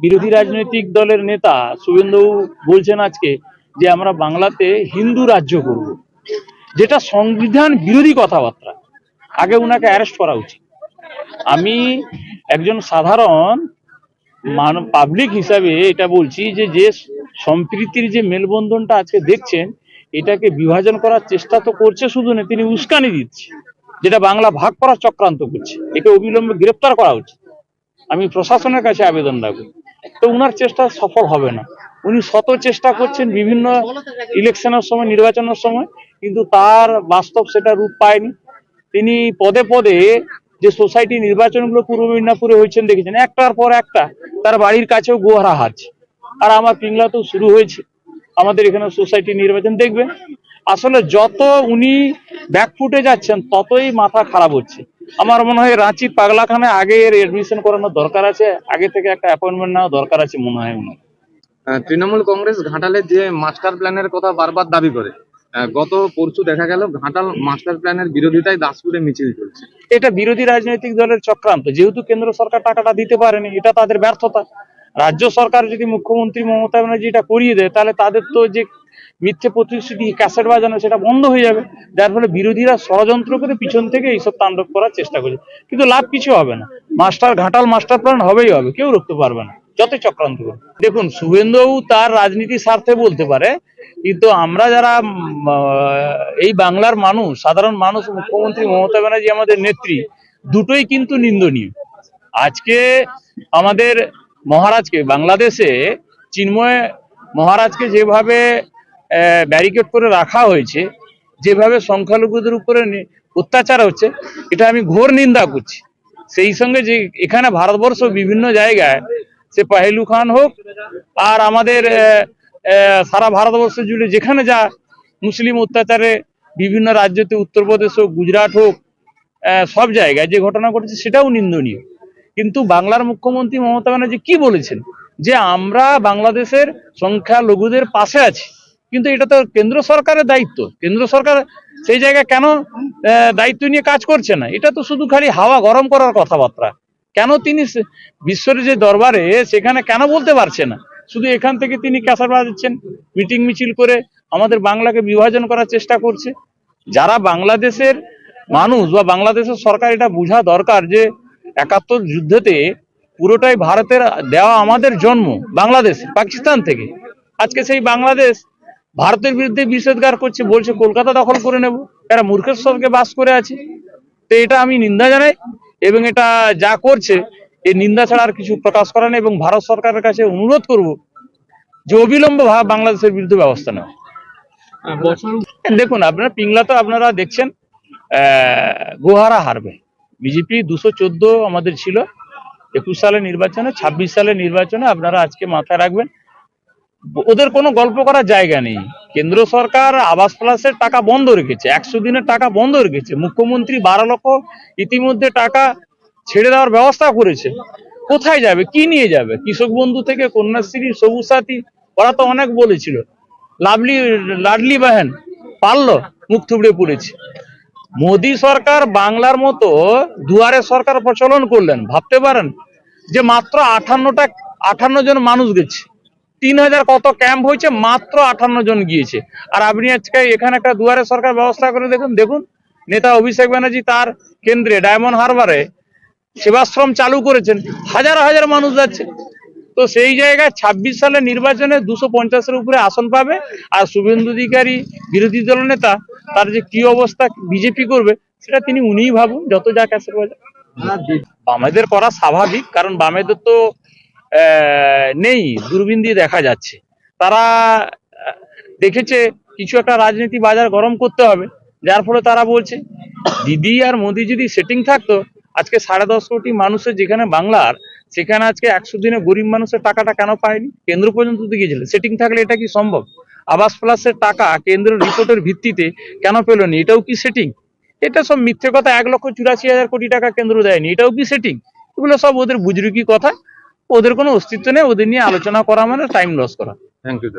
বিরোধী রাজনৈতিক দলের নেতা শুভেন্দু বলছেন আজকে যে আমরা বাংলাতে হিন্দু রাজ্য করব। যেটা সংবিধান বিরোধী কথাবার্তা। আগে উনাকে অ্যারেস্ট করা উচিত। আমি একজন সাধারণ মান পাবলিক হিসাবে এটা বলছি যে যে সম্প্রীতির যে মেলবন্ধনটা আজকে দেখছেন, এটাকে বিভাজন করার চেষ্টা তো করছে শুধু না, তিনি উস্কানি দিচ্ছে। যেটা বাংলা ভাগ করার চক্রান্ত করছে। একে অবিলম্বে গ্রেপ্তার করা উচিত। আমি প্রশাসনের কাছে আবেদন রাখব। তো উনার চেষ্টা সফল হবে না। উনি শত চেষ্টা করছেন বিভিন্ন ইলেকশনের সময়, নির্বাচনের সময়, কিন্তু তার বাস্তব সেটা রূপ পায়নি। তিনি পদে পদে যে সোসাইটি নির্বাচনগুলো পূর্ব মেদিনীপুরে হয়েছেন দেখেছেন, একটার পর একটা তার বাড়ির কাছেও গোহারা হাজ আর আমার পিংলাতেও শুরু হয়েছে। আমাদের এখানে সোসাইটি নির্বাচন দেখবেন। আসলে যত উনি ব্যাকফুটে যাচ্ছেন ততই মাথা খারাপ হচ্ছে। আমার মনে হয় রাঁচির পাগলাখানে আগে এর এডমিশন করানোর দরকার আছে আগে থেকে একটা অ্যাপয়েন্টমেন্ট নেওয়া দরকার আছে মনে হয় আহ, তৃণমূল কংগ্রেস ঘাটালে যে মাস্টার প্ল্যানের কথা বারবার দাবি করে গত পরশু দেখা গেল ঘাটাল মাস্টার প্ল্যানের বিরোধিতায় দাসপুরে মিছিল চলছে। এটা বিরোধী রাজনৈতিক দলের চক্রান্ত যেহেতু কেন্দ্র সরকার টাকাটা দিতে পারেনি এটা তাদের ব্যর্থতা। রাজ্য সরকার যদি মুখ্যমন্ত্রী মমতা ব্যানার্জি এটা করিয়ে দেয় তাহলে তাদের তো যে মিথ্যে প্রতিশ্রুতি ক্যাসেট বাজানো সেটা বন্ধ হয়ে যাবে। যার ফলে বিরোধীরা ষড়যন্ত্র করে পিছন থেকে এইসব তাণ্ডব করার চেষ্টা করছে। কিন্তু লাভ কিছু হবে না। মাস্টার ঘাটাল মাস্টার প্ল্যান হবেই হবে, কেউ রুখতে পারবে না। যত চক্রান্ত করুন দেখুন, শুভেন্দুবাবু তার রাজনীতি স্বার্থে বলতে পারে, কিন্তু আমরা যারা এই বাংলার মানুষ, সাধারণ মানুষ, মুখ্যমন্ত্রী মমতা ব্যানার্জি আমাদের নেত্রী, দুটোই কিন্তু নিন্দনীয়। আজকে আমাদের মহারাজকে, বাংলাদেশে চিন্ময় মহারাজকে যেভাবে ব্যারিকেড করে রাখা হয়েছে, যেভাবে সংখ্যালঘুদের উপরে অত্যাচার হচ্ছে, এটা আমি ঘোর নিন্দা করছি। সেই সঙ্গে যে এখানে ভারতবর্ষ বিভিন্ন জায়গায়, সে পাহেলু খান হোক আর আমাদের সারা ভারতবর্ষ জুড়ে যেখানে যা মুসলিম অত্যাচারে বিভিন্ন রাজ্যতে, উত্তরপ্রদেশ হোক, গুজরাট হোক সব জায়গায় যে ঘটনা ঘটেছে সেটাও নিন্দনীয়। কিন্তু বাংলার মুখ্যমন্ত্রী মমতা ব্যানার্জি কি বলেছেন? যে আমরা বাংলাদেশের সংখ্যালঘুদের পাশে আছি। কিন্তু এটা তো কেন্দ্র সরকারের দায়িত্ব। কেন্দ্র সরকার সেই জায়গায় কেন দায়িত্ব নিয়ে কাজ করছে না? এটা তো শুধু খালি হাওয়া গরম করার কথাবার্তা। কেন তিনি বিশ্বের যে দরবারে, সেখানে কেন বলতে পারছে না? শুধু এখান থেকে তিনি ক্যাসার বাজাচ্ছেন, মিটিং মিছিল করে আমাদের বাংলাকে বিভাজন করার চেষ্টা করছে। যারা বাংলাদেশের মানুষ বা বাংলাদেশের সরকার এটা বোঝা দরকার যে, একাত্তর যুদ্ধতে পুরোটাই ভারতের দেওয়া আমাদের জন্ম, বাংলাদেশ, পাকিস্তান থেকে। আজকে সেই বাংলাদেশ ভারতের বিরুদ্ধে বিষেধগার করছে, বলছে কলকাতা দখল করে নেব। এরা মূর্খের সঙ্গে বাস করে আছে। তো এটা আমি নিন্দা জানাই এবং এটা যা করছে এই নিন্দা ছাড়া আর কিছু প্রকাশ করে না এবং ভারত সরকারের কাছে অনুরোধ করব যে অবিলম্বে বাংলাদেশের বিরুদ্ধে ব্যবস্থা নেওয়া। দেখুন, আপনারা পিংলা তো আপনারা দেখছেন গোহারা হারবে। বিজেপি দুশো চোদ্দ আমাদের ছিল, একুশ সালে নির্বাচনে, ছাব্বিশ সালে নির্বাচনে আপনারা আজকে মাথায় রাখবেন ওদের কোনো গল্প করার জায়গা নেই। কেন্দ্র সরকার আবাস প্লাসের টাকা বন্ধ রেখেছে। একশো দিনের টাকা বন্ধ রেখেছে। মুখ্যমন্ত্রী বারো লক্ষ ইতিমধ্যে টাকা ছেড়ে দেওয়ার ব্যবস্থা করেছে। কোথায় যাবে? কি নিয়ে যাবে? কৃষক বন্ধু থেকে কন্যাশ্রী, সবুজ সাথী, ওরা তো অনেক বলেছিল। লাভলি, লাডলি বাহেন পারল, মুখ থুবড়ে পড়েছে। মোদী সরকার বাংলার মতো দুয়ারে সরকার প্রচলন করলেন। ভাবতে পারেন যে মাত্র আঠান্নটা, আঠান্ন জন মানুষ গেছে। তিন হাজার কত ক্যাম্প হয়েছে? মাত্র আঠান্ন জন গিয়েছে। আর আপনি আজকে এখানে একটা দুয়ারে সরকার ব্যবস্থা করে দেখুন দেখুন, নেতা অভিষেক ব্যানার্জি তার কেন্দ্রে ডায়মন্ড হারবারে সেবাশ্রম চালু করেছেন। হাজার হাজার মানুষ যাচ্ছে। তো সেই জায়গায় ছাব্বিশ সালে নির্বাচনে দুশো পঞ্চাশের উপরে আসন পাবে। আর শুভেন্দু অধিকারী, বিরোধী দল নেতা, তার যে কি অবস্থা, বিজেপি করবে, সেটা তিনি উনিই ভাবুন, যত যা ক্যাসের বাজার। বামেদের করা স্বাভাবিক, কারণ বামেদের তো নেই, দূরবীন দিয়ে দেখা যাচ্ছে। তারা দেখেছে কিছু একটা রাজনীতি বাজার গরম করতে হবে, যার ফলে তারা বলছে, দিদি আর মোদি যদি সেটিং থাকতো, আজকে সাড়ে দশ কোটি মানুষের যেখানে বাংলার সেখানে আজকে একশো দিনে গরিব মানুষের টাকাটা কেন পায়নি? কেন্দ্র পর্যন্ত তো গিয়েছিল। সেটিং থাকলে এটা কি সম্ভব? আবাস প্লাসের টাকা কেন্দ্রের রিপোর্টের ভিত্তিতে কেন পেল নি? এটাও কি সেটিং এটা সব মিথ্যে কথা, এক লক্ষ চুরাশি হাজার কোটি টাকা কেন্দ্র দেয়নি, এটাও কি সেটিং এগুলো সব ওদের বুজরুকি কথা। ওদের কোনো অস্তিত্ব নেই ওদের নিয়ে আলোচনা করা মানে টাইম লস করা। Thank you